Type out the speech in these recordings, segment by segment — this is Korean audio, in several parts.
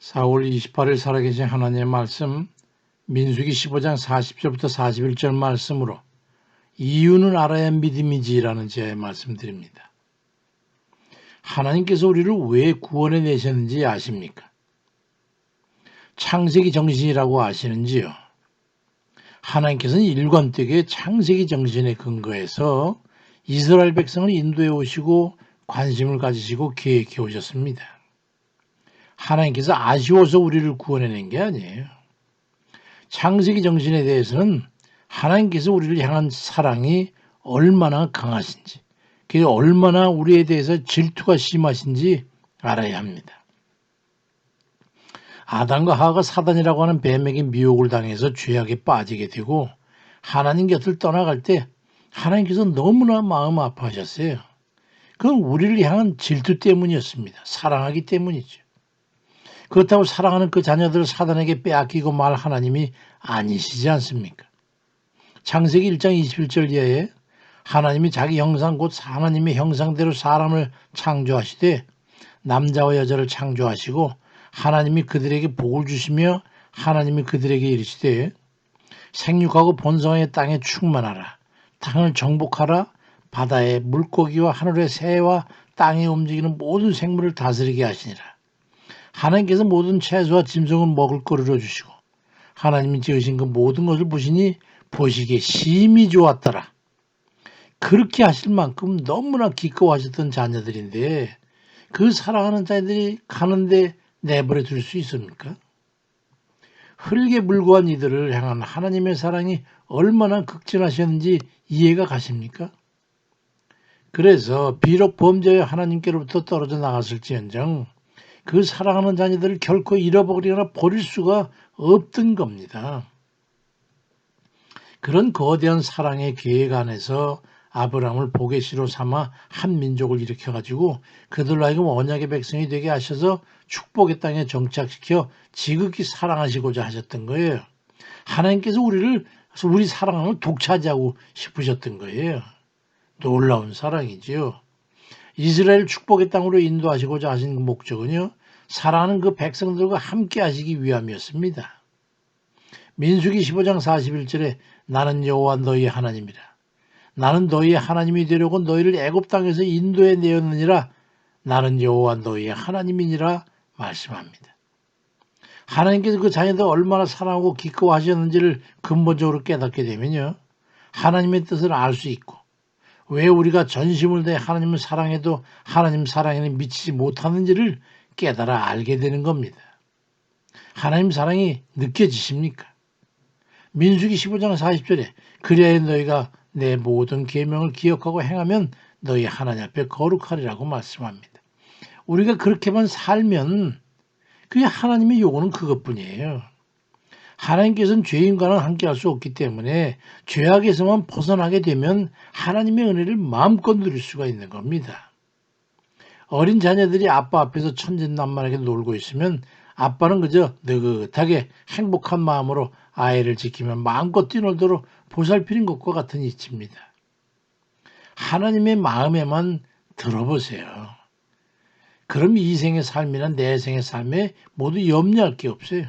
4월 28일 살아계신 하나님의 말씀 민수기 15장 40절부터 41절 말씀으로 이유는 알아야 믿음이지라는 제의 말씀드립니다. 하나님께서 우리를 왜 구원해 내셨는지 아십니까? 창세기 정신이라고 아시는지요? 하나님께서는 일관되게 창세기 정신에 근거해서 이스라엘 백성을 인도해 오시고 관심을 가지시고 계획해 오셨습니다. 하나님께서 아쉬워서 우리를 구원해낸 게 아니에요. 창세기 정신에 대해서는 하나님께서 우리를 향한 사랑이 얼마나 강하신지, 그게 얼마나 우리에 대해서 질투가 심하신지 알아야 합니다. 아담과 하와가 사단이라고 하는 뱀에게 미혹을 당해서 죄악에 빠지게 되고 하나님 곁을 떠나갈 때 하나님께서 너무나 마음 아파하셨어요. 그건 우리를 향한 질투 때문이었습니다. 사랑하기 때문이죠. 그렇다고 사랑하는 그 자녀들을 사단에게 빼앗기고 말 하나님이 아니시지 않습니까? 창세기 1장 21절 이하에 하나님이 자기 형상 곧 하나님의 형상대로 사람을 창조하시되 남자와 여자를 창조하시고 하나님이 그들에게 복을 주시며 하나님이 그들에게 이르시되 생육하고 본성의 땅에 충만하라. 땅을 정복하라. 바다의 물고기와 하늘의 새와 땅에 움직이는 모든 생물을 다스리게 하시니라 하나님께서 모든 채소와 짐승을 먹을 거리로 주시고 하나님이 지으신 그 모든 것을 보시니 보시기에 심히 좋았더라. 그렇게 하실 만큼 너무나 기꺼워하셨던 자녀들인데 그 사랑하는 자녀들이 가는데 내버려 둘 수 있습니까? 흙에 불과한 이들을 향한 하나님의 사랑이 얼마나 극진하셨는지 이해가 가십니까? 그래서 비록 범죄의 하나님께로부터 떨어져 나갔을지언정 그 사랑하는 자녀들을 결코 잃어버리거나 버릴 수가 없던 겁니다. 그런 거대한 사랑의 계획 안에서 아브라함을 보게시로 삼아 한 민족을 일으켜 가지고 그들로 하여금 언약의 백성이 되게 하셔서 축복의 땅에 정착시켜 지극히 사랑하시고자 하셨던 거예요. 하나님께서 우리를 우리 사랑을 독차지하고 싶으셨던 거예요. 놀라운 사랑이지요. 이스라엘 축복의 땅으로 인도하시고자 하신 그 목적은요. 사랑하는 그 백성들과 함께 하시기 위함이었습니다. 민수기 15장 41절에 나는 여호와 너희 하나님이라. 나는 너희의 하나님이 되려고 너희를 애굽 땅에서 인도해 내었느니라. 나는 여호와 너희의 하나님이니라 말씀합니다. 하나님께서 그 자녀들 얼마나 사랑하고 기꺼워하셨는지를 근본적으로 깨닫게 되면요. 하나님의 뜻을 알 수 있고 왜 우리가 전심을 다해 하나님을 사랑해도 하나님 사랑에는 미치지 못하는지를 깨달아 알게 되는 겁니다. 하나님 사랑이 느껴지십니까? 민수기 15장 40절에 그래야 너희가 내 모든 계명을 기억하고 행하면 너희 하나님 앞에 거룩하리라고 말씀합니다. 우리가 그렇게만 살면 그게 하나님의 요구는 그것뿐이에요. 하나님께서는 죄인과는 함께할 수 없기 때문에 죄악에서만 벗어나게 되면 하나님의 은혜를 마음껏 누릴 수가 있는 겁니다. 어린 자녀들이 아빠 앞에서 천진난만하게 놀고 있으면 아빠는 그저 느긋하게 행복한 마음으로 아이를 지키며 마음껏 뛰놀도록 보살피는 것과 같은 이치입니다. 하나님의 마음에만 들어보세요. 그럼 이 생의 삶이나 내 생의 삶에 모두 염려할 게 없어요.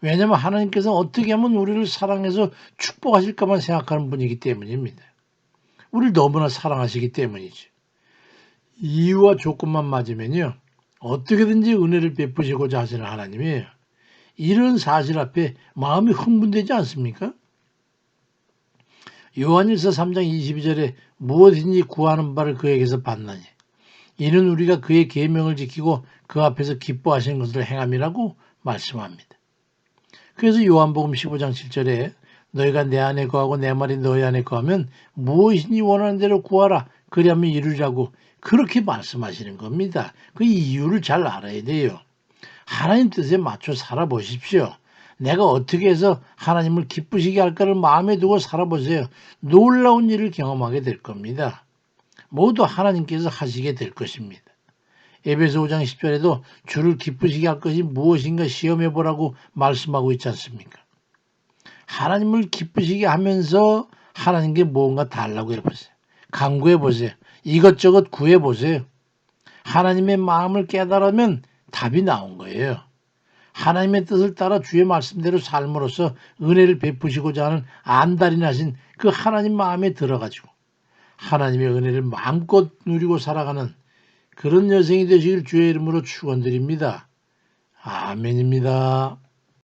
왜냐하면 하나님께서 어떻게 하면 우리를 사랑해서 축복하실까만 생각하는 분이기 때문입니다. 우리를 너무나 사랑하시기 때문이죠. 이유와 조건만 맞으면요. 어떻게든지 은혜를 베푸시고자 하시는 하나님이에요. 이런 사실 앞에 마음이 흥분되지 않습니까? 요한일서 3장 22절에 무엇인지 구하는 바를 그에게서 받나니 이는 우리가 그의 계명을 지키고 그 앞에서 기뻐하시는 것을 행함이라고 말씀합니다. 그래서 요한복음 15장 7절에 너희가 내 안에 거하고 내 말이 너희 안에 거하면 무엇이니 원하는 대로 구하라 그리하면 이루라고 그렇게 말씀하시는 겁니다. 그 이유를 잘 알아야 돼요. 하나님 뜻에 맞춰 살아보십시오. 내가 어떻게 해서 하나님을 기쁘시게 할까를 마음에 두고 살아보세요. 놀라운 일을 경험하게 될 겁니다. 모두 하나님께서 하시게 될 것입니다. 에베소 5장 10절에도 주를 기쁘시게 할 것이 무엇인가 시험해 보라고 말씀하고 있지 않습니까? 하나님을 기쁘시게 하면서 하나님께 무언가 달라고 해보세요. 강구해 보세요. 이것저것 구해 보세요. 하나님의 마음을 깨달으면 답이 나온 거예요. 하나님의 뜻을 따라 주의 말씀대로 삶으로써 은혜를 베푸시고자 하는 안달이 나신 그 하나님 마음에 들어가지고 하나님의 은혜를 마음껏 누리고 살아가는 그런 여생이 되시길 주의 이름으로 축원드립니다. 아멘입니다.